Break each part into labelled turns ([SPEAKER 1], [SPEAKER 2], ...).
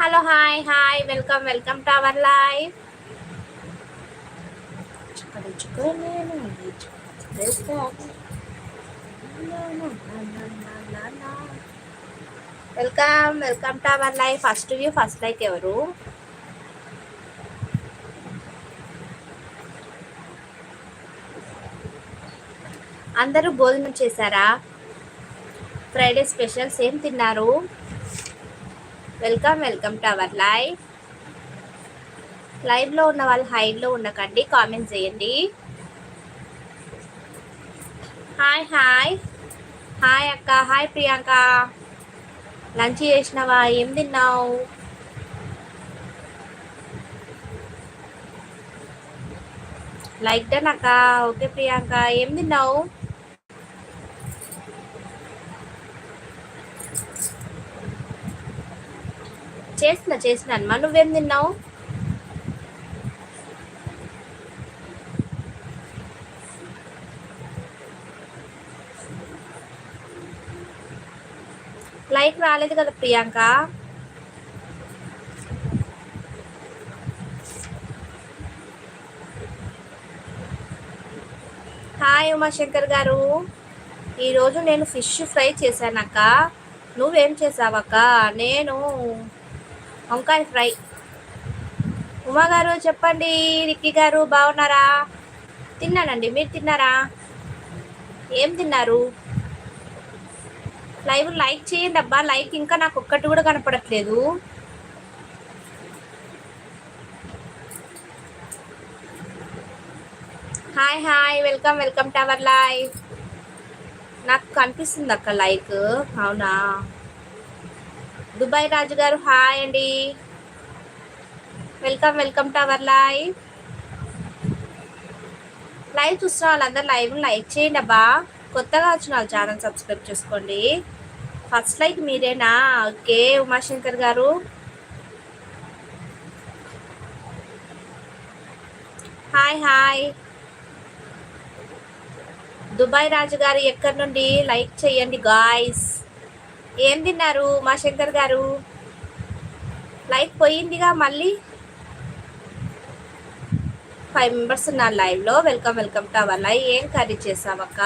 [SPEAKER 1] Hello hi hi welcome welcome to our live welcome welcome to our live first view first like ఎవరు అందరూ భోజనం చేశారా Friday specials ఏం తిన్నారు welcome welcome to our live లైవ్లో ఉన్న వాళ్ళు హైడ్లో ఉండకండి కామెంట్ చేయండి హాయ్ హాయ్ హాయ్ అక్క హాయ్ ప్రియాంక లంచ్ చేసినావా ఏం తిన్నావు లైక్ డన్ అక్క ఓకే ప్రియాంక ఏం తిన్నావు చేసిన చేసిన అనమా నువ్వేం తిన్నావు లైక్ రాలేదు కదా ప్రియాంక హాయ్ ఉమాశంకర్ గారు ఈరోజు నేను ఫిష్ ఫ్రై చేశానక్క నువ్వేం చేసావక్క నేను వంకాయ ఫ్రై ఉమా గారు చెప్పండి రిక్కి గారు బాగున్నారా తిన్నానండి మీరు తిన్నారా ఏం తిన్నారు లైవ్ లైక్ చేయండి అబ్బా లైక్ ఇంకా నాకు ఒక్కటి కూడా కనపడట్లేదు hi hi welcome welcome to our live నాకు కనిపిస్తుంది అక్క లైక్ అవునా దుబాయ్ రాజు గారు హాయ్ అండి welcome welcome to our live live చూస్తున్న వాళ్ళందరూ లైవ్ లైక్ చేయండి అబ్బా కొత్తగా వచ్చిన వాళ్ళు ఛానల్ సబ్స్క్రైబ్ చేసుకోండి ఫస్ట్ లైక్ మీరేనా ఓకే ఉమాశంకర్ గారు hi hi Dubai Raju garu ఎక్కడి నుండి లైక్ చేయండి గాయస్ ఏం తిన్నారు మా శంకర్ గారు లైఫ్ పోయిందిగా మళ్ళీ ఫైవ్ మెంబర్స్ ఉన్నారు లైవ్లో welcome welcome to our live ఏం కర్రీ చేసావక్క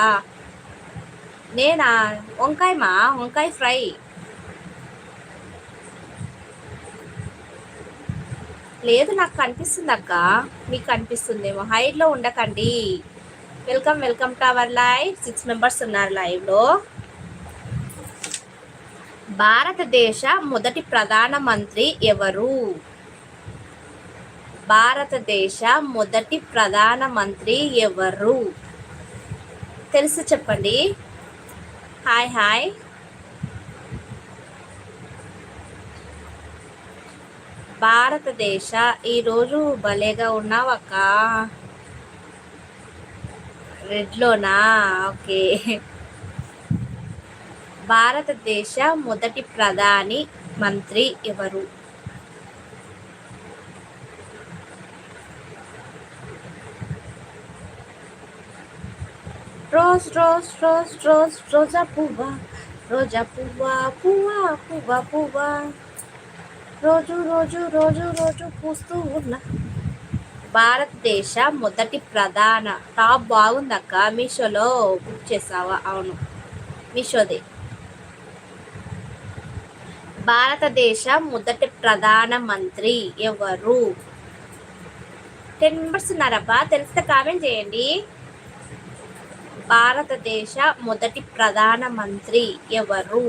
[SPEAKER 1] నేనా వంకాయమా వంకాయ ఫ్రై లేదు నాకు కనిపిస్తుంది అక్క మీకు కనిపిస్తుందేమో హైట్లో ఉండకండి welcome welcome to our live six members ఉన్నారు లైవ్లో భారతదేశ మొదటి ప్రధానమంత్రి ఎవరు భారతదేశ మొదటి ప్రధానమంత్రి ఎవరు తెలుసు చెప్పండి హాయ్ హాయ్ భారతదేశ ఈరోజు భలేగా అక్క రెడ్లోనా ఓకే భారతదేశ మొదటి ప్రధాని మంత్రి ఎవరు రోజ్ రోజ్ రోజ్ రోజ్ రోజా పువ్వా రోజా పువ్వా పువ్వా పువ్వా పువ్వా రోజు రోజు రోజు రోజు పూస్తూ ఉన్నా భారతదేశ మొదటి ప్రధాన టాప్ బాగుందక్క మీషోలో బుక్ చేసావా అవును మీషోదే భారతదేశ మొదటి ప్రధానమంత్రి ఎవరు టెన్ మెంబర్స్ ఉన్నారబ్బా తెలిస్తే కామెంట్ చేయండి భారతదేశ మొదటి ప్రధానమంత్రి ఎవరు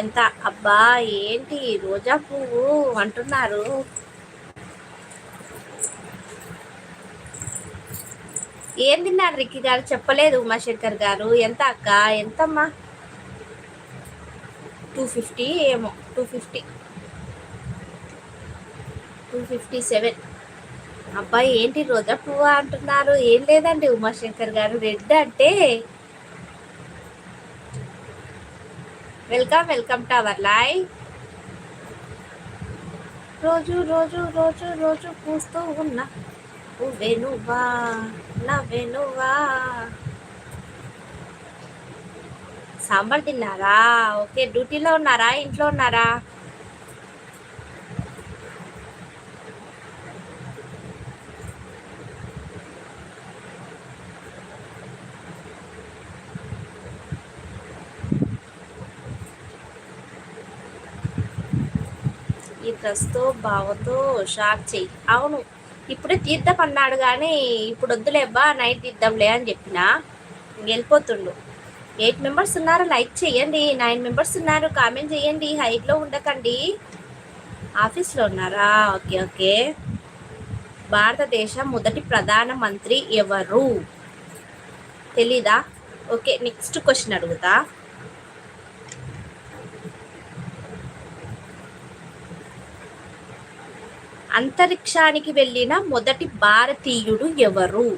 [SPEAKER 1] ఎంత అబ్బా ఏంటి రోజా పువ్వు అంటున్నారు ఏం తిన్నారు రిక్కి గారు చెప్పలేదు ఉమాశంకర్ గారు ఎంత అక్క ఎంతమ్మా టూ ఫిఫ్టీ ఏమో two fifty two fifty seven అబ్బాయి ఏంటి రోజా టూ అంటున్నారు ఏం లేదండి ఉమాశంకర్ గారు రెడ్ అంటే వెల్కమ్ వెల్కమ్ టు అవర్ లాయ్ రోజు రోజు రోజు రోజు పూస్తూ ఉన్న వెనువా నా వెనువా సాంబార్ తిన్నారా ఓకే డ్యూటీలో ఉన్నారా ఇంట్లో ఉన్నారా ఈ డ్రెస్తో బావతో షాక్ చెయ్యి అవును ఇప్పుడే తీర్థం అన్నాడు కానీ ఇప్పుడు వద్దులేబ్బా నైట్ తీద్దాంలే అని చెప్పిన వెళ్ళిపోతుండు ఎయిట్ మెంబర్స్ ఉన్నారు లైక్ చేయండి నైన్ మెంబర్స్ ఉన్నారు కామెంట్ చేయండి హైట్లో ఉండకండి ఆఫీస్లో ఉన్నారా ఓకే ఓకే భారతదేశం మొదటి ప్రధాన మంత్రి ఎవరు తెలీదా ఓకే నెక్స్ట్ క్వశ్చన్ అడుగుతా అంతరిక్షానికి వెళ్ళిన మొదటి భారతీయుడు ఎవరు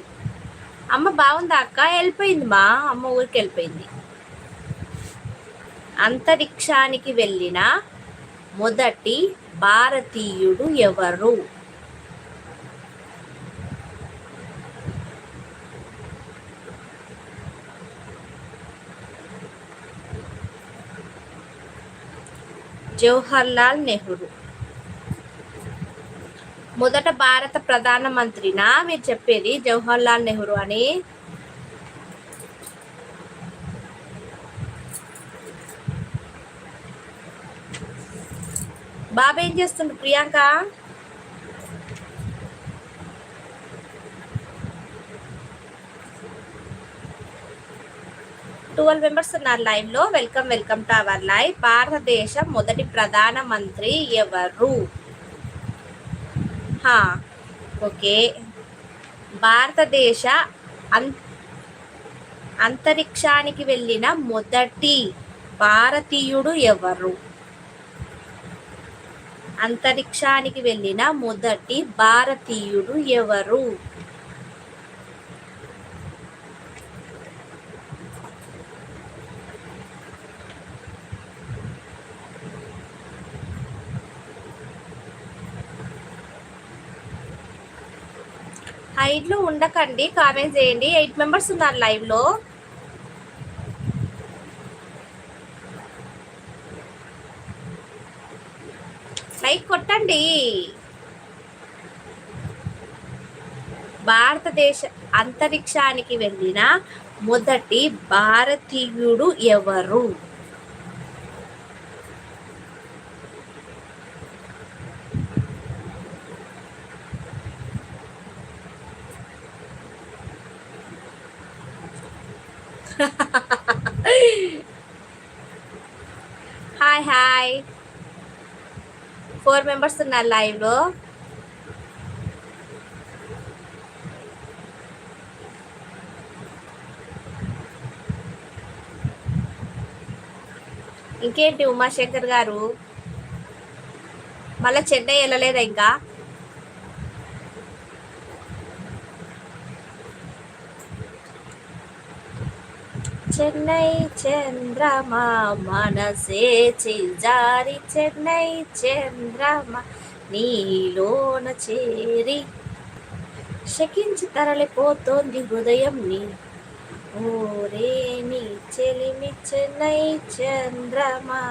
[SPEAKER 1] అమ్మ బాగుందా అక్క వెళ్ళిపోయింది మా అమ్మ ఊరికి వెళ్ళిపోయింది అంతరిక్షానికి వెళ్ళిన మొదటి భారతీయుడు ఎవరు జవహర్లాల్ నెహ్రూ మొదట భారత ప్రధానమంత్రినా మీరు చెప్పేది జవహర్లాల్ నెహ్రూ అని బాబు ఏం చేస్తుండు ప్రియాంక ట్వెల్వ్ మెంబర్స్ ఉన్నారు లో welcome welcome to our live భారతదేశం మొదటి ప్రధానమంత్రి ఎవరు ఓకే భారతదేశ అం అంతరిక్షానికి వెళ్ళిన మొదటి భారతీయుడు ఎవరు అంతరిక్షానికి వెళ్ళిన మొదటి భారతీయుడు ఎవరు హైట్లో ఉండకండి కామెంట్ చేయండి ఎయిట్ మెంబర్స్ ఉన్నారు లైవ్లో లైక్ కొట్టండి భారతదేశ అంతరిక్షానికి వెళ్ళిన మొదటి భారతీయుడు ఎవరు హాయ్ హాయ్ ఫోర్ మెంబర్స్ ఉన్నారు లైవ్లో ఇంకేంటి ఉమాశంకర్ గారు మళ్ళీ చెన్నై వెళ్ళలేదా ఇంకా చెన్నై చంద్రమా మనసే చిజారి చెన్నై చంద్రమా నీలోన చేరి శకించి తరలిపోతోంది హృదయం నీ ఓరే నీ చెలిమి చెన్నై చంద్రమా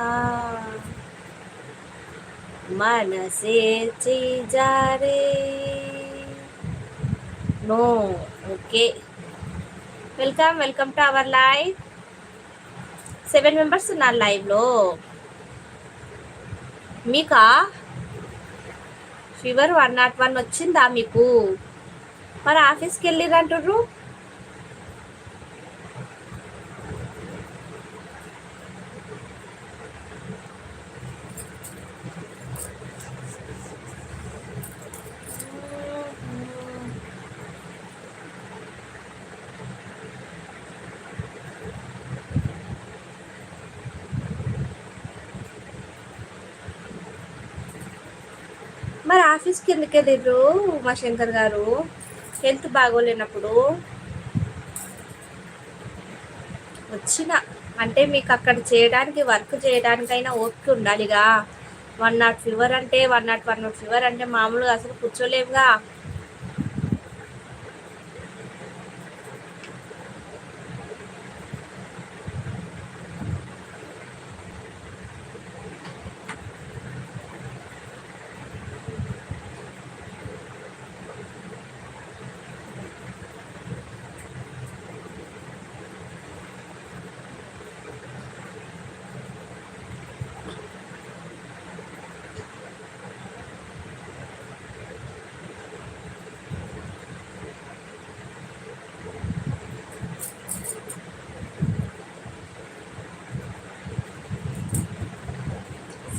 [SPEAKER 1] మనసే చిజారే no okay welcome welcome to our live seven members ఉన్నారు లైవ్లో మీకా ఫీవర్ వన్ నాట్ వన్ వచ్చిందా మీకు మరి ఆఫీస్కి వెళ్ళిరంటుర్రు ఆఫీస్ కిందకి వెళ్ళిర్రు మా శంకర్ గారు హెల్త్ బాగోలేనప్పుడు వచ్చిన అంటే మీకు అక్కడ చేయడానికి వర్క్ చేయడానికైనా ఓపిక ఉండాలిగా వన్ నాట్ ఫీవర్ అంటే one not one not fever అంటే మామూలుగా అసలు కూర్చోలేముగా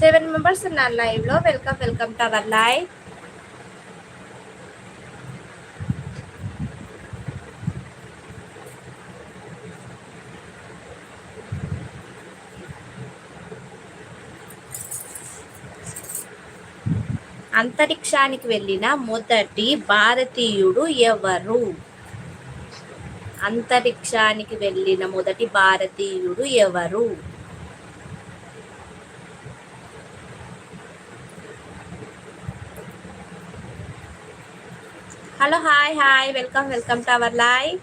[SPEAKER 1] సెవెన్ మెంబర్స్ ఉన్నారు లైవ్లో welcome welcome to our live అంతరిక్షానికి వెళ్ళిన మొదటి భారతీయుడు ఎవరు అంతరిక్షానికి వెళ్ళిన మొదటి భారతీయుడు ఎవరు Hello, hi, welcome to our live.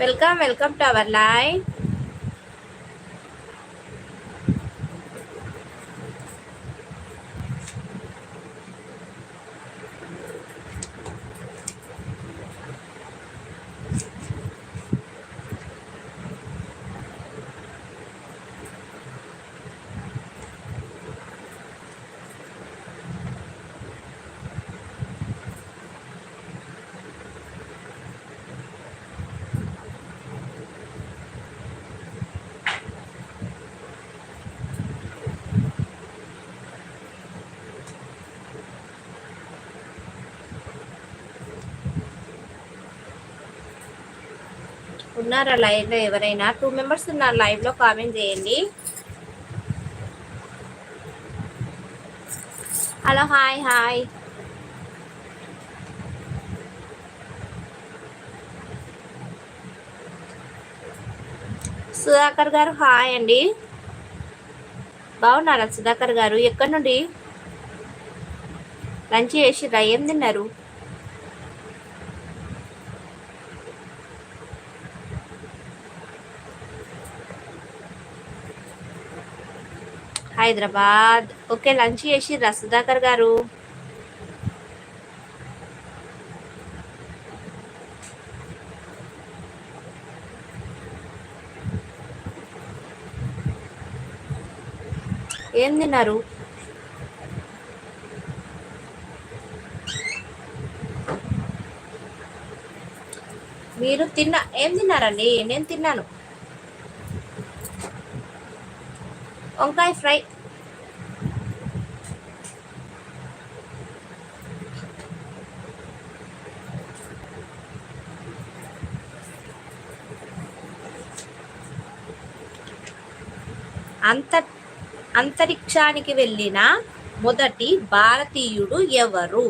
[SPEAKER 1] Welcome welcome to our live ఉన్నారా లో ఎవరైనా టూ మెంబర్స్ ఉన్నారు లో కామెంట్ చేయండి హలో హాయ్ హాయ్ సుధాకర్ గారు హాయ్ అండి బాగున్నారా సుధాకర్ గారు ఎక్కడి నుండి లంచ్ చేసి ఏం తిన్నారు హైదరాబాద్ ఓకే లంచ్ చేసి రసదాకర్ గారు ఏం తిన్నారు మీరు తిన్న ఏం తిన్నారండి నేను తిన్నాను వంకాయ ఫ్రై అంత అంతరిక్షానికి వెళ్ళిన మొదటి భారతీయుడు ఎవరు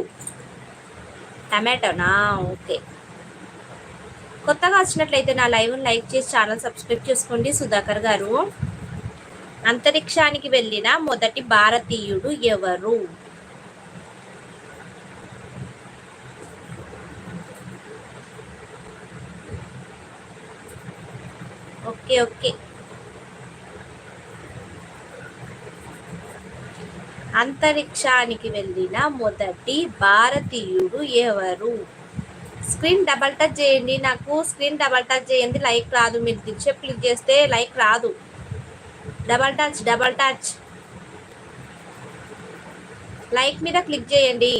[SPEAKER 1] టమాటోనా ఓకే కొత్తగా వచ్చినట్లయితే నా లైవ్ని లైక్ చేసి ఛానల్ సబ్స్క్రైబ్ చేసుకోండి సుధాకర్ గారు అంతరిక్షానికి వెళ్ళిన మొదటి భారతీయుడు ఎవరు ఓకే ఓకే అంతరిక్షానికి వెళ్ళిన మొదటి భారతీయుడు ఎవరు స్క్రీన్ డబల్ టచ్ చేయండి నాకు స్క్రీన్ డబల్ టచ్ చేయండి లైక్ రాదు మీరు దిక్ష క్లిక్ చేస్తే లైక్ రాదు double touch double touch like మీద క్లిక్ చేయండి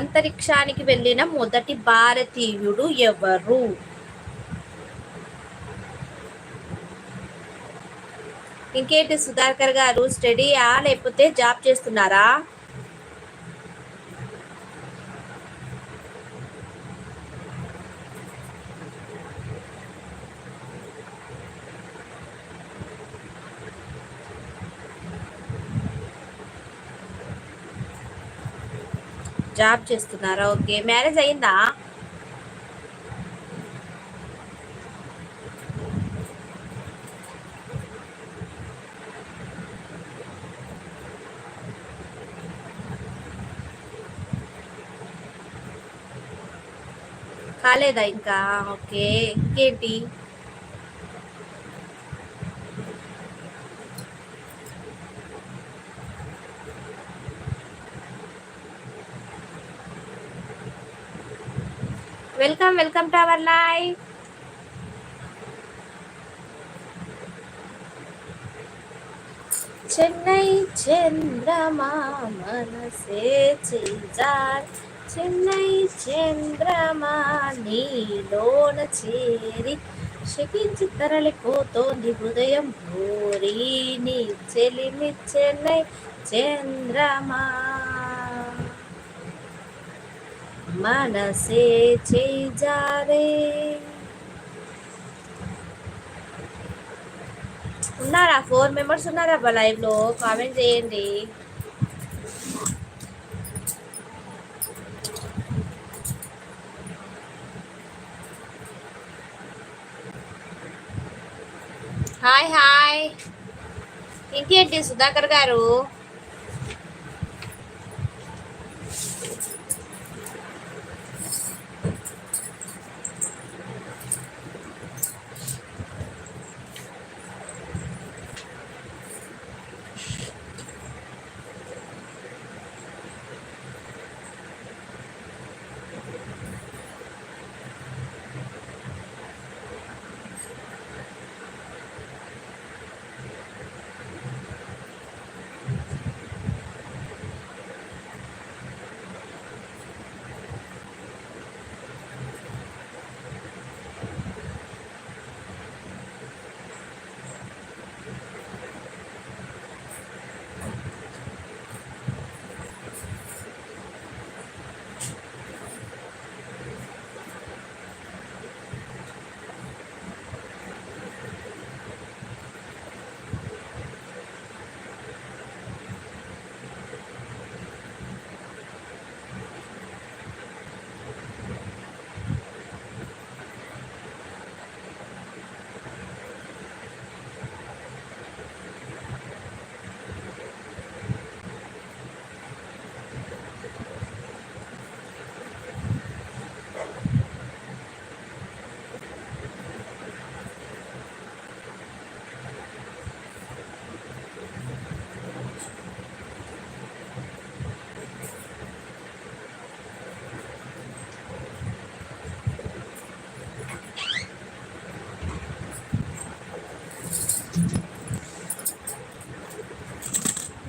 [SPEAKER 1] అంతరిక్షానికి వెళ్ళిన మొదటి భారతీయుడు ఎవరు ఇంకేంటి సుధాకర్ గారు స్టడీయా లేకపోతే జాబ్ చేస్తున్నారా జాబ్ చేస్తున్నారా ఓకే మ్యారేజ్ అయిందా రాలేదా ఇంకా ఓకే ఇంకేంటి welcome welcome to our live Chennai చంద్రమా మనసే చేజార్ చెన్నై చంద్రమా నీలోన చేరి శకించి తరలిపోతోంది హృదయం భూరి నీ చెలిమి చెన్నై చంద్రమా మనసే చేజారే ఉన్నారా ఫోర్ మెంబర్స్ ఉన్నారా లైవ్లో కామెంట్ చేయండి హాయ్ హాయ్ ఇంకేంటి సుధాకర్ గారు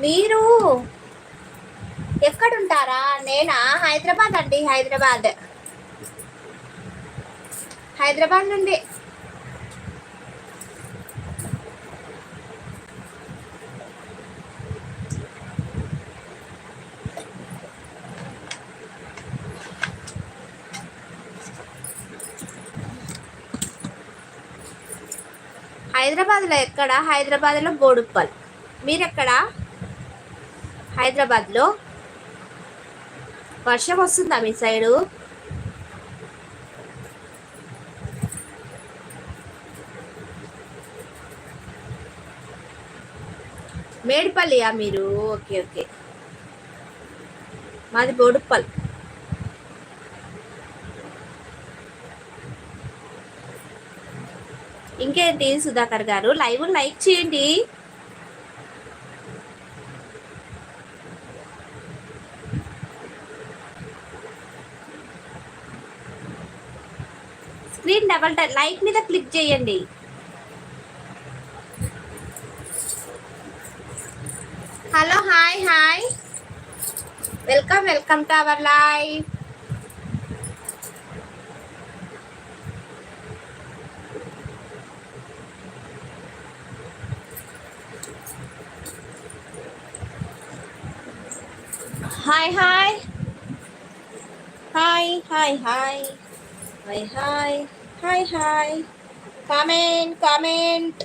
[SPEAKER 1] మీరు ఎక్కడుంటారా నేనా హైదరాబాద్ అండి హైదరాబాద్ హైదరాబాద్ నుండి హైదరాబాద్లో ఎక్కడ హైదరాబాద్లో బోడుప్పల్ మీరెక్కడా హైదరాబాద్లో వర్షం వస్తుందా మీ సైడు మేడిపల్లియా మీరు ఓకే ఓకే మాది బోడుపల్లి ఇంకేంటి సుధాకర్ గారు లైవ్ లైక్ చేయండి డబల్ లైక్ మీద క్లిక్ చేయండి hello hi hi welcome welcome to our live hi hi hi hi hi hi hi hi hi comment comment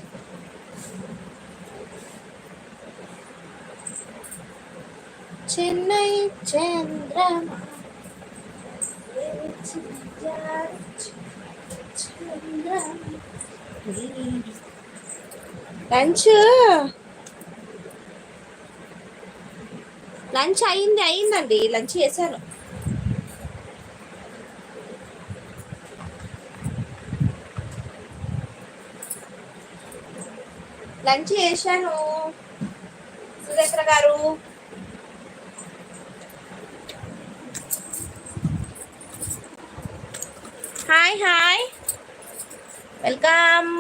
[SPEAKER 1] Chennai చంద్రమా లంచ్ లంచ్ అయింది అయిందండి లంచ్ చేశాను లంచ్ చేశాను సురేఖ గారు hi hi welcome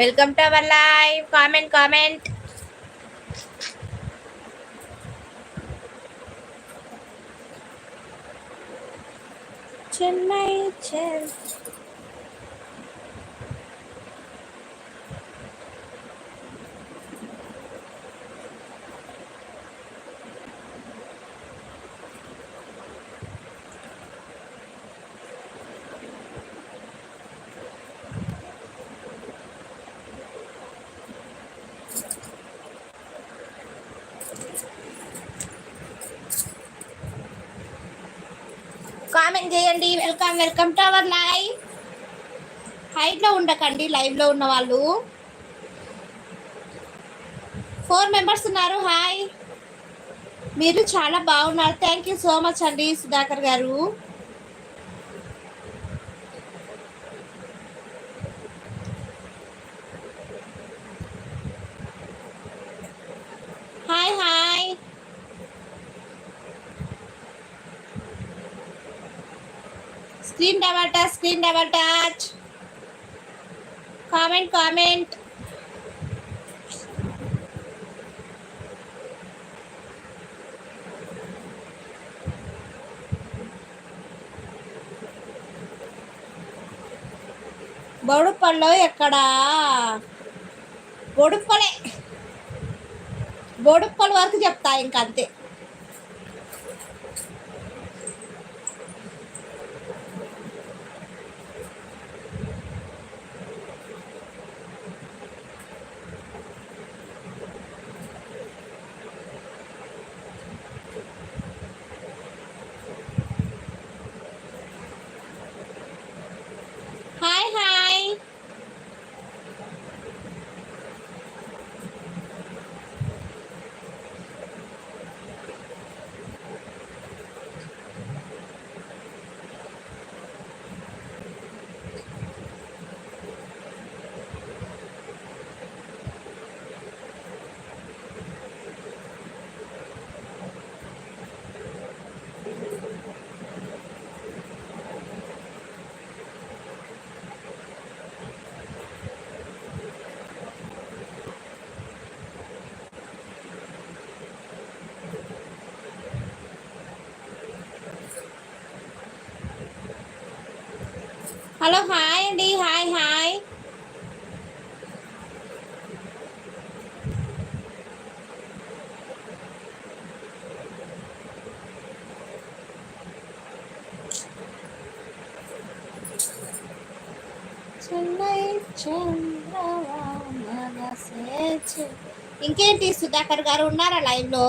[SPEAKER 1] welcome to our live comment comment Chennai Chennai welcome to our live హైట్లో ఉండకండి లో ఉన్న వాళ్ళు ఫోర్ మెంబర్స్ ఉన్నారు హాయ్ మీరు చాలా బాగున్నారు థ్యాంక్ యూ సో మచ్ అండి సుధాకర్ గారు hi hi screen double touch screen double touch comment comment బొడుపల్లో ఎక్కడ బొడుపలే బొడుపల వరకు చెప్తా ఇంకంతే హలో హాయ్ అండి హాయ్ హాయ్ ఇంకేంటి సుధాకర్ గారు ఉన్నారా లైవ్ లో